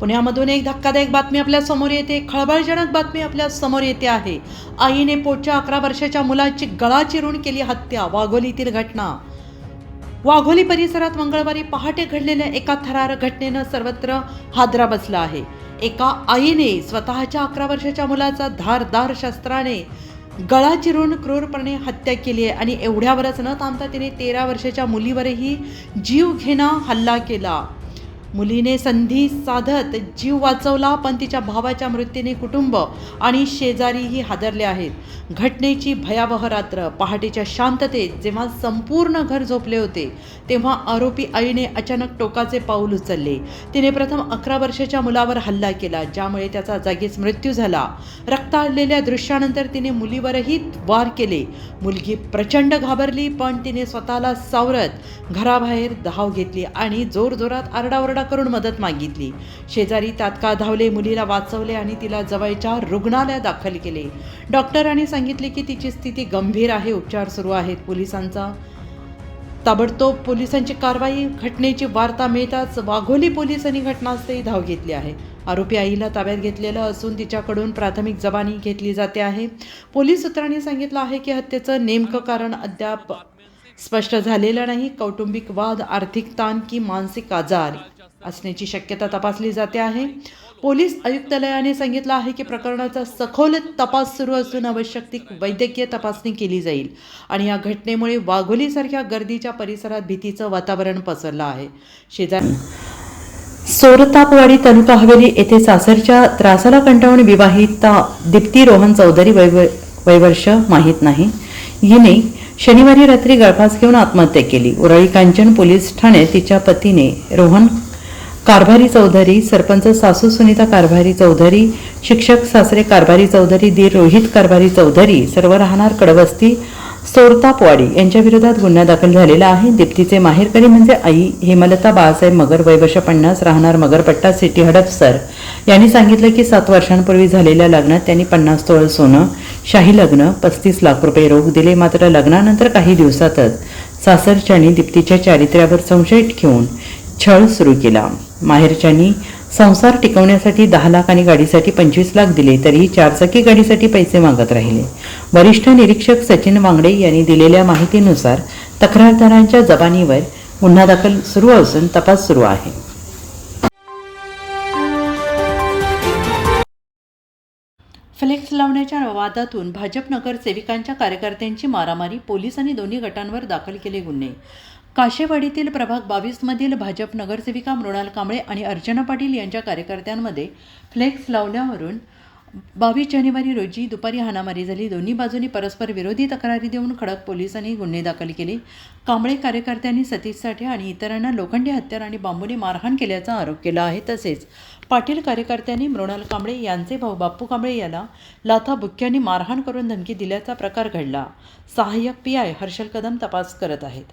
पुण्यामधून एक धक्कादायक बातमी आपल्यासमोर येते. खळबळजनक बातमी आपल्यासमोर येते आहे. आईने पोटच्या अकरा वर्षाच्या मुलाची गळा चिरून केली हत्या. वाघोलीतील घटना. वाघोली परिसरात मंगळवारी पहाटे घडलेल्या एका थरार घटनेनं सर्वत्र हादरा बसला आहे. एका आईने स्वतःच्या अकरा वर्षाच्या मुलाचा धारदार शस्त्राने गळा चिरून क्रूरपणे हत्या केली आहे आणि एवढ्यावरच न थांबता तिने तेरा वर्षाच्या मुलीवरही जीव घेणा हल्ला केला. मुलीने संधी साधत जीव वाचवला पण तिच्या भावाच्या मृत्यूने कुटुंब आणि शेजारीही हादरले आहेत. घटनेची भयावह रात्र पहाटेच्या शांततेत जेव्हा संपूर्ण घर झोपले होते तेव्हा आरोपी आईने अचानक टोकाचे पाऊल उचलले. तिने प्रथम अकरा वर्षाच्या मुलावर हल्ला केला ज्यामुळे त्याचा जागीच मृत्यू झाला. रक्ताळलेल्या दृश्यानंतर तिने मुलीवरही वार केले. मुलगी प्रचंड घाबरली पण तिने स्वतःला सावरत घराबाहेर धाव घेतली आणि जोरजोरात आरडाओरडा करून मदत मागितली. शेजारी तात्काळ धावले मुलीला वाचवले आणि तिला जवळच्या रुग्णालयात दाखल केले. डॉक्टरांनी सांगितले की तिची स्थिती गंभीर आहे उपचार सुरू आहेत. पोलिसांचा ताबडतोब पोलिसांची कारवाई घटनेची वार्ता मिळताच वाघोली पोलिसांनी घटनास्थळी धाव घेतली आहे. आरोपी आईला ताब्यात घेतलेलं असून तिच्याकडून प्राथमिक जबानी घेतली जाते आहे. पोलीस सूत्रांनी सांगितलं आहे की हत्येचं नेमकं कारण अद्याप स्पष्ट झालेलं नाही. कौटुंबिक वाद आर्थिक ताण की मानसिक आजार? असण्याची शक्यता तपासली जाते आहे. पोलीस आयुक्तालयाने सांगितलं आहे की प्रकरणाचा सखोल तपास सुरू असून आवश्यक ती वैद्यकीय तपासणी केली जाईल आणि या घटनेमुळे वाघोलीसारख्या गर्दीच्या परिसरात भीतीचं वातावरण पसरलं आहे. शेजारी सोरतापवाडी तालुका हवेली येथे सासरच्या त्रासाला कंटाळून विवाहिता दीप्ती रोहन चौधरी वै वैवर्ष माहीत नाही. हिने शनिवारी रात्री गळफास घेऊन आत्महत्या केली. उरळी कांचन पोलीस ठाण्यात तिच्या पतीने रोहन कारभारी चौधरी सरपंच सासू सुनीता कारभारी चौधरी शिक्षक सासरे कारभारी चौधरी दीर रोहित कारभारी चौधरी सर्व राहणार कडवस्ती सोरतापवाडी यांच्या विरोधात गुन्हा दाखल झालेला आहे. दीप्तीचे माहेरकरी म्हणजे आई हेमलता बाळासाहेब मगर वैवश पन्नास राहणार मगरपट्टा सिटी हडपसर यांनी सांगितलं की सात वर्षांपूर्वी झालेल्या लग्नात त्यांनी पन्नास तोळ सोनं शाही लग्न पस्तीस लाख रुपये रोख दिले मात्र लग्नानंतर काही दिवसातच सासरच्यानी दीप्तीच्या चारित्र्यावर संशय ठेवून छळ सुरू केला. माहेरच्यांनी संसार टिकवण्यासाठी दहा लाख आणि गाडीसाठी पंचवीस लाख दिले तरीही चारचाकी गाडीसाठी पैसे मागत राहिले. वरिष्ठ निरीक्षक सचिन वांगडे यांनी दिलेल्या माहितीनुसार तक्रारदारांच्या जबानीवर गुन्हा दाखल सुरू असून तपास सुरू आहे. फ्लेक्स लावण्याच्या वादातून भाजप नगरसेविकांच्या कार्यकर्त्यांची मारामारी पोलिसांनी दोन्ही गटांवर दाखल केले गुन्हे. काशेवाडीतील प्रभाग बावीसमधील भाजप नगरसेविका मृणाल कांबळे आणि अर्चना पाटील यांच्या कार्यकर्त्यांमध्ये फ्लेक्स लावल्यावरून बावीस जानेवारी रोजी दुपारी हाणामारी झाली. दोन्ही बाजूंनी परस्पर विरोधी तक्रारी देऊन खडक पोलिसांनी गुन्हे दाखल केले. कांबळे कार्यकर्त्यांनी सतीश साठे आणि इतरांना लोखंडी हत्यार आणि बांबूने मारहाण केल्याचा आरोप केला आहे. तसेच पाटील कार्यकर्त्यांनी मृणाल कांबळे यांचे भाऊ बाप्पू कांबळे याला लाथा बुक्क्यांनी मारहाण करून धमकी दिल्याचा प्रकार घडला. सहाय्यक पी आय हर्षल कदम तपास करत आहेत.